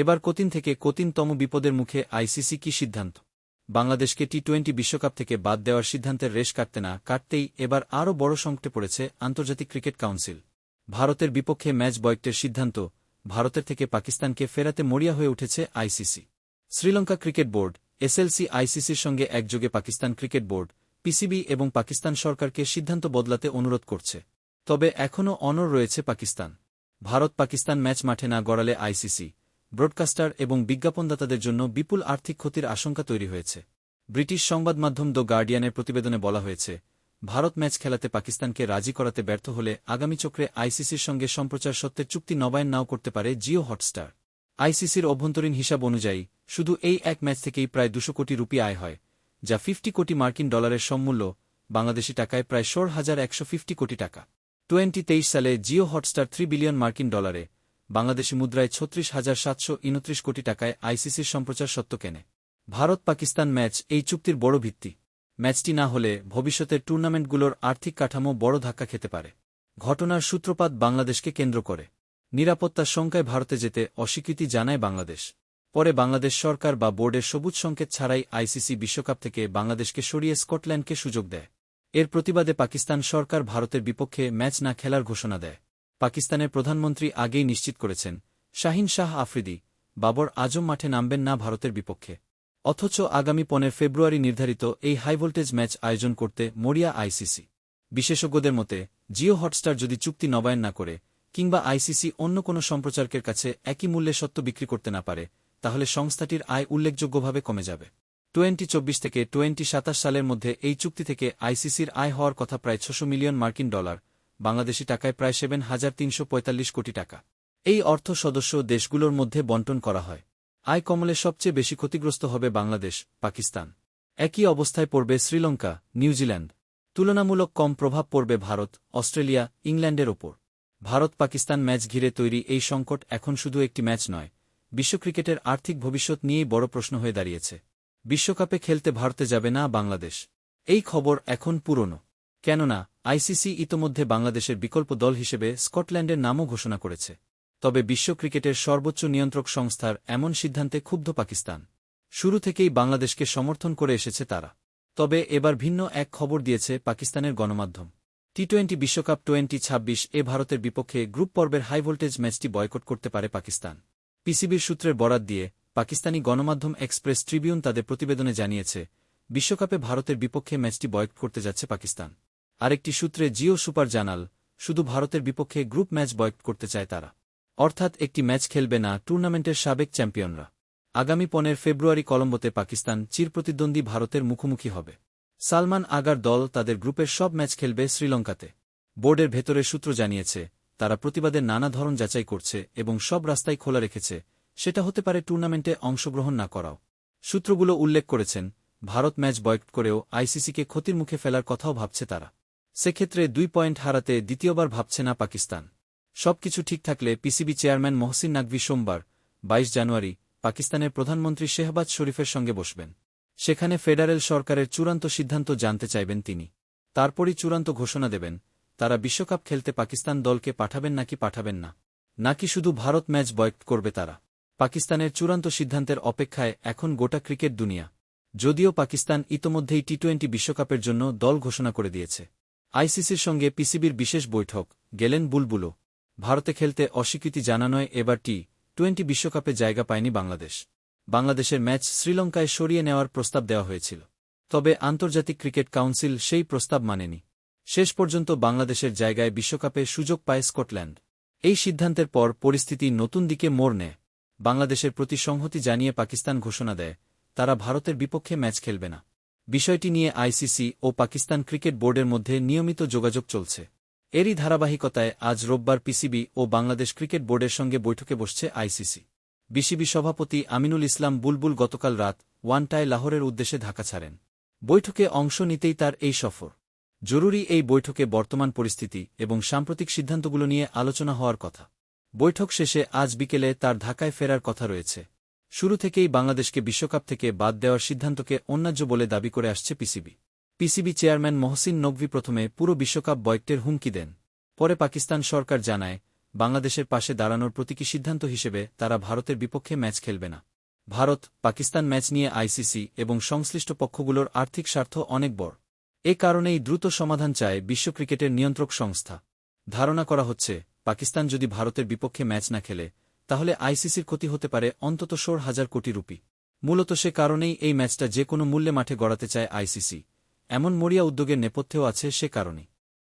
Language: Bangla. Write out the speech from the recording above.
এবার কতিন থেকে কতিনতম বিপদের মুখে আইসিসি কি সিদ্ধান্ত? বাংলাদেশকে টি টোয়েন্টি বিশ্বকাপ থেকে বাদ দেওয়ার সিদ্ধান্তের রেশ কাটতে না কাটতেই এবার আরও বড় সংকটে পড়েছে আন্তর্জাতিক ক্রিকেট কাউন্সিল। ভারতের বিপক্ষে ম্যাচ বয়কটের সিদ্ধান্ত, ভারতের থেকে পাকিস্তানকে ফেরাতে মরিয়া হয়ে উঠেছে ICC. Sri Lanka cricket board, SLC আইসিসির সঙ্গে একযোগে পাকিস্তান ক্রিকেট বোর্ড, পিসিবি এবং পাকিস্তান সরকারকে সিদ্ধান্ত বদলাতে অনুরোধ করছে। তবে এখনও অনর রয়েছে পাকিস্তান। ভারত পাকিস্তান ম্যাচ মাঠে না গড়ালে আইসিসি। ব্রডকাস্টার এবং বিজ্ঞাপনদাতাদের জন্য বিপুল আর্থিক ক্ষতির আশঙ্কা তৈরি হয়েছে। ব্রিটিশ সংবাদ মাধ্যম দ্য গার্ডিয়ানের প্রতিবেদনে বলা হয়েছে, ভারত ম্যাচ খেলাতে পাকিস্তানকে রাজি করাতে ব্যর্থ হলে আগামী চক্রে আইসিসির সঙ্গে সম্প্রচার সত্ত্বে চুক্তি নবায়ন নাও করতে পারে জিও হটস্টার। আইসিসির অভ্যন্তরীণ হিসাব অনুযায়ী, শুধু এই এক ম্যাচ থেকেই প্রায় দুশো কোটি রুপি আয় হয়, যা ফিফটি কোটি মার্কিন ডলারের সম্মূল্য, বাংলাদেশি টাকায় প্রায় ষোল হাজার একশো ফিফটি কোটি টাকা। টোয়েন্টি সালে জিও হটস্টার থ্রি বিলিয়ন মার্কিন ডলারে বাংলাদেশি মুদ্রায় ছত্রিশ হাজার সাতশো ইনত্রিশ কোটি টাকায় আইসিসির সম্প্রচার সত্য কেনে। ভারত পাকিস্তান ম্যাচ এই চুক্তির বড় ভিত্তি। ম্যাচটি না হলে ভবিষ্যতের টুর্নামেন্টগুলোর আর্থিক কাঠামো বড় ধাক্কা খেতে পারে। ঘটনার সূত্রপাত বাংলাদেশকে কেন্দ্র করে। নিরাপত্তার শঙ্কায় ভারতে যেতে অস্বীকৃতি জানায় বাংলাদেশ। পরে বাংলাদেশ সরকার বা বোর্ডের সবুজ সংকেত ছাড়াই আইসিসি বিশ্বকাপ থেকে বাংলাদেশকে সরিয়ে স্কটল্যান্ডকে সুযোগ দেয়। এর প্রতিবাদে পাকিস্তান সরকার ভারতের বিপক্ষে ম্যাচ না খেলার ঘোষণা দেয়। পাকিস্তানের প্রধানমন্ত্রী আগেই নিশ্চিত করেছেন, শাহিন শাহ আফ্রিদি, বাবর আজম মাঠে নামবেন না ভারতের বিপক্ষে। অথচ আগামী পনেরো ফেব্রুয়ারি নির্ধারিত এই হাইভোল্টেজ ম্যাচ আয়োজন করতে মরিয়া আইসিসি। বিশেষজ্ঞদের মতে, জিও হটস্টার যদি চুক্তি নবায়ন না করে, কিংবা আইসিসি অন্য কোনো সম্প্রচারকের কাছে একই মূল্যে সত্য বিক্রি করতে না পারে, তাহলে সংস্থাটির আয় উল্লেখযোগ্যভাবে কমে যাবে। টোয়েন্টি চব্বিশ থেকে টোয়েন্টি সাতাশ সালের মধ্যে এই চুক্তি থেকে আইসিসির আয় হওয়ার কথা প্রায় ছশো মিলিয়ন মার্কিন ডলার বাংলাদেশি টাকায় প্রায় সেভেন হাজার তিনশো কোটি টাকা। এই অর্থ সদস্য দেশগুলোর মধ্যে বন্টন করা হয়। আয় কমলে সবচেয়ে বেশি ক্ষতিগ্রস্ত হবে বাংলাদেশ, পাকিস্তান। একই অবস্থায় পড়বে শ্রীলঙ্কা, নিউজিল্যান্ড। তুলনামূলক কম প্রভাব পড়বে ভারত, অস্ট্রেলিয়া, ইংল্যান্ডের ওপর। ভারত পাকিস্তান ম্যাচ ঘিরে তৈরি এই সংকট এখন শুধু একটি ম্যাচ নয়, বিশ্ব ক্রিকেটের আর্থিক ভবিষ্যৎ নিয়েই বড় প্রশ্ন হয়ে দাঁড়িয়েছে। বিশ্বকাপে খেলতে ভারতে যাবে না বাংলাদেশ। এই খবর এখন পুরনো। কেননা আইসিসি ইতোমধ্যে বাংলাদেশের বিকল্প দল হিসেবে স্কটল্যান্ডের নামও ঘোষণা করেছে। তবে বিশ্ব ক্রিকেটের সর্বোচ্চ নিয়ন্ত্রক সংস্থার এমন সিদ্ধান্তে ক্ষুব্ধ পাকিস্তান। শুরু থেকেই বাংলাদেশকে সমর্থন করে এসেছে তারা। তবে এবার ভিন্ন এক খবর দিয়েছে পাকিস্তানের গণমাধ্যম। টি টোয়েন্টি বিশ্বকাপ টোয়েন্টি ছাব্বিশ এ ভারতের বিপক্ষে গ্রুপ পর্বের হাইভোল্টেজ ম্যাচটি বয়কট করতে পারে পাকিস্তান। পিসিবির সূত্রের বরাত দিয়ে পাকিস্তানি গণমাধ্যম এক্সপ্রেস ট্রিবিউন তাদের প্রতিবেদনে জানিয়েছে, বিশ্বকাপে ভারতের বিপক্ষে ম্যাচটি বয়কট করতে যাচ্ছে পাকিস্তান। আরেকটি সূত্রে জিও সুপার জানাল, শুধু ভারতের বিপক্ষে গ্রুপ ম্যাচ বয়কট করতে চায় তারা। অর্থাৎ একটি ম্যাচ খেলবে না টুর্নামেন্টের সাবেক চ্যাম্পিয়নরা। আগামী পনেরো ফেব্রুয়ারি কলম্বোতে পাকিস্তান চিরপ্রতিদ্বন্দ্বী ভারতের মুখোমুখি হবে। সালমান আগার দল তাদের গ্রুপের সব ম্যাচ খেলবে শ্রীলঙ্কাতে। বোর্ডের ভেতরের সূত্র জানিয়েছে, তারা প্রতিবাদের নানা ধরন যাচাই করছে এবং সব রাস্তাই খোলা রেখেছে, সেটা হতে পারে টুর্নামেন্টে অংশগ্রহণ না করাও। সূত্রগুলো উল্লেখ করেছেন, ভারত ম্যাচ বয়কট করেও আইসিসিকে ক্ষতির মুখে ফেলার কথাও ভাবছে তারা। সেক্ষেত্রে দুই পয়েন্ট হারাতে দ্বিতীয়বার ভাবছে না পাকিস্তান। সবকিছু ঠিক থাকলে পিসিবি চেয়ারম্যান মহসিন নাকভি সোমবার ২২ জানুয়ারি, পাকিস্তানের প্রধানমন্ত্রী শেহবাজ শরীফের সঙ্গে বসবেন। সেখানে ফেডারেল সরকারের চূড়ান্ত সিদ্ধান্ত জানতে চাইবেন তিনি। তারপরই চূড়ান্ত ঘোষণা দেবেন, তারা বিশ্বকাপ খেলতে পাকিস্তান দলকে পাঠাবেন নাকি পাঠাবেন না। নাকি শুধু ভারত ম্যাচ বয়কট করবে তারা। পাকিস্তানের চূড়ান্ত সিদ্ধান্তের অপেক্ষায় এখন গোটা ক্রিকেট দুনিয়া। যদিও পাকিস্তান ইতোমধ্যেই টি টোয়েন্টি বিশ্বকাপের জন্য দল ঘোষণা করে দিয়েছে। আইসিসির সঙ্গে পিসিবির বিশেষ বৈঠক, গেলেন বুলবুলো। ভারতে খেলতে অস্বীকৃতি জানানোয় এবার টি টোয়েন্টি বিশ্বকাপে জায়গা পায়নি বাংলাদেশ। বাংলাদেশের ম্যাচ শ্রীলঙ্কায় সরিয়ে নেওয়ার প্রস্তাব দেওয়া হয়েছিল। তবে আন্তর্জাতিক ক্রিকেট কাউন্সিল সেই প্রস্তাব মানেনি। শেষ পর্যন্ত বাংলাদেশের জায়গায় বিশ্বকাপে সুযোগ পায় স্কটল্যান্ড। এই সিদ্ধান্তের পর পরিস্থিতি নতুন দিকে মোড় নেয়। বাংলাদেশের প্রতি সংহতি জানিয়ে পাকিস্তান ঘোষণা দেয়, তারা ভারতের বিপক্ষে ম্যাচ খেলবে না। বিষয়টি নিয়ে আইসিসি ও পাকিস্তান ক্রিকেট বোর্ডের মধ্যে নিয়মিত যোগাযোগ চলছে। এরই ধারাবাহিকতায় আজ রোববার পিসিবি ও বাংলাদেশ ক্রিকেট বোর্ডের সঙ্গে বৈঠকে বসছে আইসিসি। বিসিবি সভাপতি আমিনুল ইসলাম বুলবুল গতকাল রাত ওয়ানটায় লাহোরের উদ্দেশ্যে ঢাকা ছাড়েন। বৈঠকে অংশ নিতেই তার এই সফর। জরুরি এই বৈঠকে বর্তমান পরিস্থিতি এবং সাম্প্রতিক সিদ্ধান্তগুলো নিয়ে আলোচনা হওয়ার কথা। বৈঠক শেষে আজ বিকেলে তার ঢাকায় ফেরার কথা রয়েছে। শুরু থেকেই বাংলাদেশকে বিশ্বকাপ থেকে বাদ দেওয়ার সিদ্ধান্তকে অন্যায্য বলে দাবি করে আসছে PCB. PCB chairman Mohsin Naqvi প্রথমে পুরো বিশ্বকাপ বয়কটের হুমকি দেন। পরে পাকিস্তান সরকার জানায়, বাংলাদেশের পাশে দাঁড়ানোর প্রতীকী সিদ্ধান্ত হিসেবে তারা ভারতের বিপক্ষে ম্যাচ খেলবে না। ভারত, পাকিস্তান ম্যাচ নিয়ে আইসিসি এবং সংশ্লিষ্ট পক্ষগুলোর আর্থিক স্বার্থ অনেক বড়। এ কারণেই দ্রুত সমাধান চায় বিশ্ব ক্রিকেটের নিয়ন্ত্রক সংস্থা। ধারণা করা হচ্ছে, পাকিস্তান যদি ভারতের বিপক্ষে ম্যাচ না খেলে তাহলে আইসিসির ক্ষতি হতে পারে অন্তত ষোড় হাজার কোটি রুপি। মূলত সে কারণেই এই ম্যাচটা যে কোনো মূল্যে মাঠে গড়াতে চায় আইসিসি। এমন মরিয়া উদ্যোগের নেপথ্যেও আছে সে কারণে